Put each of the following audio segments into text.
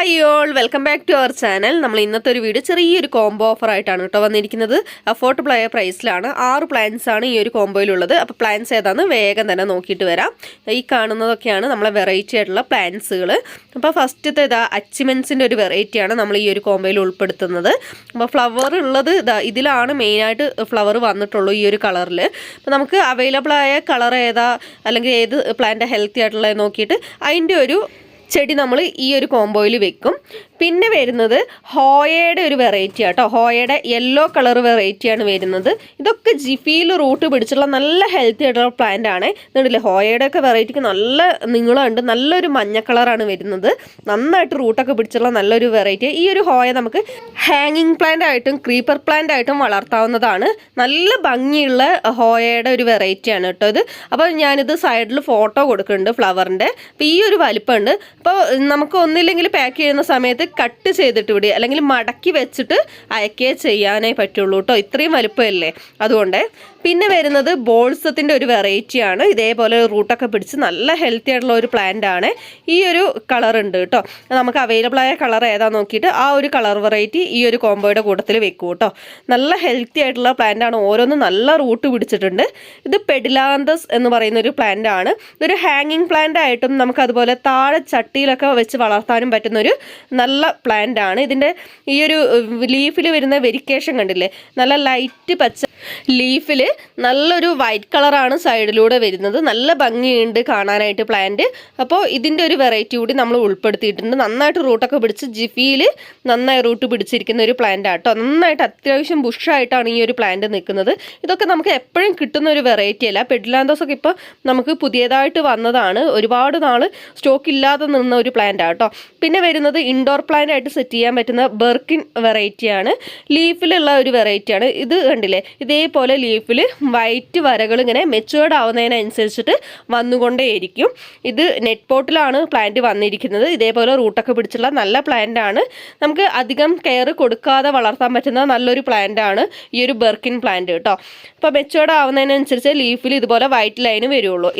Welcome back to our channel നമ്മൾ ഇന്നത്തെ ഒരു വീഡിയോ ചെറിയൊരു കോംബോ ഓഫർ ആയിട്ടാണ് കേട്ടോ വന്നിരിക്കുന്നത്. അഫോർഡബിൾ ആയ പ്രൈസിലാണ് ആറ് പ്ലാൻസ് ആണ് ഈ ഒരു കോംബോയിലുള്ളത് അപ്പോൾ പ്ലാൻസ് ഏതാണെന്ന് വേഗം തന്നെ നോക്കിയിട്ട് വരാം. ഈ കാണുന്നതൊക്കെയാണ് നമ്മളെ വെറൈറ്റി ആയിട്ടുള്ള പ്ലാൻസുകൾ അപ്പോൾ ഫസ്റ്റത്തെ ഇതാ അച്ചിമെൻസിന്റെ ഒരു വെറൈറ്റിയാണ് നമ്മൾ ഈ ഒരു കോംബോയിൽ ഉൾപ്പെടുത്തുന്നത്. അപ്പോൾ ഫ്ലവർ ഉള്ളത് ഇതാ ഇതിലാണ് മെയിനായിട്ട് ഫ്ലവർ വന്നിട്ടുള്ളൂ ഈ ഒരു കളറിൽ അപ്പോൾ നമുക്ക് അവൈലബിൾ ആയ കളർ ഏതാ? അല്ലെങ്കിൽ ഏത് പ്ലാന്റ് ഹെൽത്തി ആയിട്ടുള്ളത് നോക്കിയിട്ട് അതിന്റെ ഒരു ചെടി നമ്മൾ ഈ ഒരു കോംബോയിൽ വെക്കും. പിന്നെ വരുന്നത് ഹോയയുടെ ഒരു വെറൈറ്റി ആട്ടോ. ഹോയയുടെ യെല്ലോ കളർ വെറൈറ്റിയാണ് വരുന്നത്. ഇതൊക്കെ ജിഫിയിൽ റൂട്ട് പിടിച്ചുള്ള നല്ല ഹെൽത്തി ആയിട്ടുള്ള പ്ലാന്റ് ആണ്. എന്നിട്ടില്ലേ ഹോയയുടെ ഒക്കെ വെറൈറ്റിക്ക് നല്ല നീളമുണ്ട് നല്ലൊരു മഞ്ഞ കളറാണ് വരുന്നത്. നന്നായിട്ട് റൂട്ടൊക്കെ പിടിച്ചുള്ള നല്ലൊരു വെറൈറ്റി ഈ ഒരു ഹോയ നമുക്ക് ഹാങ്ങിങ് പ്ലാന്റ് ആയിട്ടും ക്രീപ്പർ പ്ലാന്റ് ആയിട്ടും വളർത്താവുന്നതാണ്. നല്ല ഭംഗിയുള്ള ഹോയയുടെ ഒരു വെറൈറ്റിയാണ് കേട്ടോ ഇത്. അപ്പോൾ ഞാനിത് സൈഡിൽ ഫോട്ടോ കൊടുക്കുന്നുണ്ട് ഫ്ലവറിന്റെ അപ്പോൾ ഈ ഒരു വലിപ്പമുണ്ട്. അപ്പോൾ നമുക്ക് ഒന്നില്ലെങ്കിൽ പാക്ക് ചെയ്യുന്ന സമയത്ത് കട്ട് ചെയ്തിട്ട് വിടുക അല്ലെങ്കിൽ മടക്കി വെച്ചിട്ട് അയക്കേ ചെയ്യാനേ പറ്റുള്ളൂ കേട്ടോ. ഇത്രയും വലുപ്പമല്ലേ? അതുകൊണ്ട് പിന്നെ വരുന്നത് ബോൾസത്തിന്റെ ഒരു വെറൈറ്റിയാണ് ഇതേപോലെ റൂട്ടൊക്കെ പിടിച്ച് നല്ല ഹെൽത്തി ആയിട്ടുള്ള ഒരു പ്ലാന്റ് ആണ്. ഈ ഒരു കളർ ഉണ്ട് കേട്ടോ. നമുക്ക് അവൈലബിൾ ആയ കളർ ഏതാ നോക്കിയിട്ട് ആ ഒരു കളർ വെറൈറ്റി ഈ ഒരു കോമ്പോയുടെ കൂട്ടത്തിൽ വെക്കും കേട്ടോ. നല്ല ഹെൽത്തി ആയിട്ടുള്ള പ്ലാന്റ് ആണ്. ഓരോന്നും നല്ല റൂട്ട് പിടിച്ചിട്ടുണ്ട്. ഇത് പെഡിലാന്തസ് എന്ന് പറയുന്ന ഒരു പ്ലാന്റ് ആണ്. ഇതൊരു ഹാങ്ങിങ് പ്ലാന്റ് ആയിട്ടും നമുക്ക് അതുപോലെ താഴെ ചട്ടിയിലൊക്കെ വെച്ച് വളർത്താനും പറ്റുന്ന ഒരു നല്ല പ്ലാന്റ് ആണ്. ഇതിന്റെ ഈ ഒരു ലീഫിൽ വരുന്ന വെരിക്കേഷൻ കണ്ടില്ലേ? നല്ല ലൈറ്റ് പച്ച ലീഫിൽ നല്ലൊരു വൈറ്റ് കളറാണ് സൈഡിലൂടെ വരുന്നത്. നല്ല ഭംഗിയുണ്ട് കാണാനായിട്ട് പ്ലാന്റ് അപ്പോൾ ഇതിന്റെ ഒരു വെറൈറ്റി കൂടി നമ്മൾ ഉൾപ്പെടുത്തിയിട്ടുണ്ട്. നന്നായിട്ട് റൂട്ടൊക്കെ പിടിച്ച് ജിഫിയിൽ നന്നായി റൂട്ട് പിടിച്ചിരിക്കുന്ന ഒരു പ്ലാന്റ് ആട്ടോ നന്നായിട്ട് അത്യാവശ്യം ബുഷായിട്ടാണ് ഈ ഒരു പ്ലാന്റ് നിൽക്കുന്നത്. ഇതൊക്കെ നമുക്ക് എപ്പോഴും കിട്ടുന്ന ഒരു വെറൈറ്റി അല്ല. പെഡിലാന്തോസ് ഒക്കെ ഇപ്പോൾ നമുക്ക് പുതിയതായിട്ട് വന്നതാണ്. ഒരുപാട് നാൾ സ്റ്റോക്ക് ഇല്ലാതെ നിന്ന ഒരു പ്ലാന്റ് ആട്ടോ പിന്നെ വരുന്നത് ഇൻഡോർ പ്ലാന്റ് ആയിട്ട് സെറ്റ് ചെയ്യാൻ പറ്റുന്ന ബെർക്കിൻ വെറൈറ്റിയാണ് ലീഫിലുള്ള ഒരു വെറൈറ്റിയാണ് ഇത് കണ്ടില്ലേ? ഇതേപോലെ ലീഫിൽ വൈറ്റ് വരകൾ ഇങ്ങനെ മെച്ചുവേർഡ് ആവുന്നതിനനുസരിച്ചിട്ട് വന്നുകൊണ്ടേയിരിക്കും. ഇത് നെറ്റ് പോട്ടിലാണ് പ്ലാന്റ് വന്നിരിക്കുന്നത്. ഇതേപോലെ റൂട്ടൊക്കെ പിടിച്ചുള്ള നല്ല പ്ലാന്റ് ആണ്. നമുക്ക് അധികം കെയർ കൊടുക്കാതെ വളർത്താൻ പറ്റുന്ന നല്ലൊരു പ്ലാന്റ് ആണ് ഈ ഒരു ബെർക്കിൻ പ്ലാന്റ് കേട്ടോ. അപ്പോൾ മെച്ചുവേർഡ് ആവുന്നതിനനുസരിച്ച് ലീഫിൽ ഇതുപോലെ വൈറ്റ് ലൈന് വരുള്ളൂ.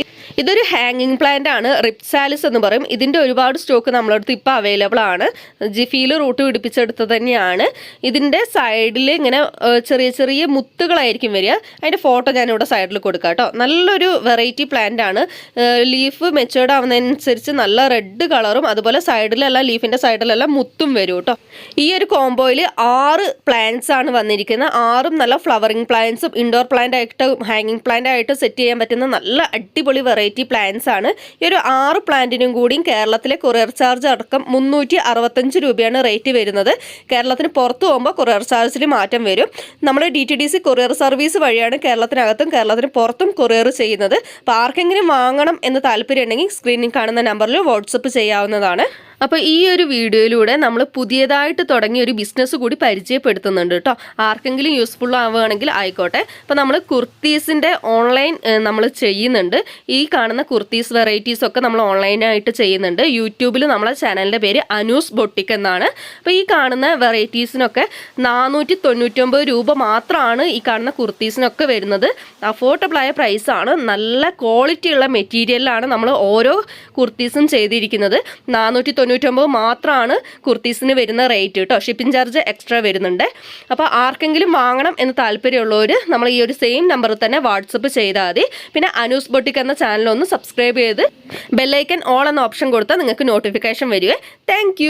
ഇതൊരു ഹാങ്ങിങ് പ്ലാന്റ് ആണ്. റിപ്സാലിസ് എന്ന് പറയും. ഇതിന്റെ ഒരുപാട് സ്റ്റോക്ക് നമ്മളടുത്ത് ഇപ്പോൾ അവൈലബിൾ ആണ്. ജിഫിയിൽ റൂട്ട് പിടിപ്പിച്ചെടുത്ത് തന്നെയാണ്. ഇതിന്റെ സൈഡിൽ ഇങ്ങനെ ചെറിയ ചെറിയ മുത്തുകളായിരിക്കും വരിക. അതിന്റെ ഫോട്ടോ ഞാനിവിടെ സൈഡിൽ കൊടുക്കാം കേട്ടോ. നല്ലൊരു വെറൈറ്റി പ്ലാന്റ് ആണ്. ലീഫ് മെച്ചുവേർഡ് ആവുന്നതനുസരിച്ച് നല്ല റെഡ് കളറും അതുപോലെ സൈഡിലെല്ലാം ലീഫിന്റെ സൈഡിലെല്ലാം മുത്തും വരും കേട്ടോ. ഈ ഒരു കോംബോയിൽ ആറ് പ്ലാന്റ്സ് ആണ് വന്നിരിക്കുന്നത്. ആറും നല്ല ഫ്ലവറിങ് പ്ലാന്റ്സും ഇൻഡോർ പ്ലാന്റ് ആയിട്ട് ഹാങ്ങിങ് പ്ലാന്റ് ആയിട്ട് സെറ്റ് ചെയ്യാൻ പറ്റുന്ന നല്ല അടിപൊളി വെറൈറ്റി പ്ലാന്റ്സ് ആണ്. ഈ ഒരു ആറ് പ്ലാന്റിനും കൂടിയും കേരളത്തിലെ കൊറിയർ ചാർജ് അടക്കം മുന്നൂറ്റി അറുപത്തഞ്ച് രൂപയാണ് റേറ്റ് വരുന്നത്. കേരളത്തിന് പുറത്ത് പോകുമ്പോൾ കൊറിയർ ചാർജിൽ മാറ്റം വരും. നമ്മൾ D T D C courier service വഴിയാണ് കേരളത്തിനകത്തും കേരളത്തിന് പുറത്തും കൊറിയർ ചെയ്യുന്നത്. അപ്പോൾ ആർക്കെങ്കിലും വാങ്ങണം എന്ന് താല്പര്യം ഉണ്ടെങ്കിൽ സ്ക്രീനിൽ കാണുന്ന നമ്പറിൽ വാട്സപ്പ് ചെയ്യാവുന്നതാണ്. അപ്പോൾ ഈ ഒരു വീഡിയോയിലൂടെ നമ്മൾ പുതിയതായിട്ട് തുടങ്ങിയ ഒരു ബിസിനസ് കൂടി പരിചയപ്പെടുത്തുന്നുണ്ട് കേട്ടോ. ആർക്കെങ്കിലും യൂസ്ഫുൾ ആവുകയാണെങ്കിൽ ആയിക്കോട്ടെ. അപ്പോൾ നമ്മൾ കുർത്തീസിന്റെ ഓൺലൈൻ നമ്മൾ ചെയ്യുന്നുണ്ട്. ഈ കാണുന്ന കുർത്തീസ് വെറൈറ്റീസ് ഒക്കെ നമ്മൾ ഓൺലൈനായിട്ട് ചെയ്യുന്നുണ്ട്. യൂട്യൂബിൽ നമ്മളെ ചാനലിന്റെ പേര് അനൂസ് ബൊട്ടിക് എന്നാണ്. അപ്പോൾ ഈ കാണുന്ന വെറൈറ്റീസിനൊക്കെ നാനൂറ്റി തൊണ്ണൂറ്റൊമ്പത് രൂപ മാത്രമാണ് ഈ കാണുന്ന കുർത്തീസിനൊക്കെ വരുന്നത്. അഫോർഡബിൾ ആയ പ്രൈസാണ് നല്ല ക്വാളിറ്റി ഉള്ള മെറ്റീരിയലിലാണ് നമ്മൾ ഓരോ കുർത്തീസും ചെയ്തിരിക്കുന്നത്. നാനൂറ്റി തൊണ്ണൂറ്റൊമ്പത് മാത്രമാണ് കുർത്തീസിന് വരുന്ന റേറ്റ് കേട്ടോ ഷിപ്പിംഗ് ചാർജ് എക്സ്ട്രാ വരുന്നുണ്ട്. അപ്പോൾ ആർക്കെങ്കിലും വാങ്ങണം എന്ന് താല്പര്യമുള്ളവർ നമ്മൾ ഈ ഒരു സെയിം നമ്പറിൽ തന്നെ വാട്സപ്പ് ചെയ്താൽ മതി. പിന്നെ അനൂസ് ബൊട്ടിക് എന്ന ചാനൽ ഒന്ന് സബ്സ്ക്രൈബ് ചെയ്ത് ബെല്ലൈക്കൻ ഓൾ എന്ന ഓപ്ഷൻ കൊടുത്താൽ നിങ്ങൾക്ക് നോട്ടിഫിക്കേഷൻ വരുവേ. താങ്ക്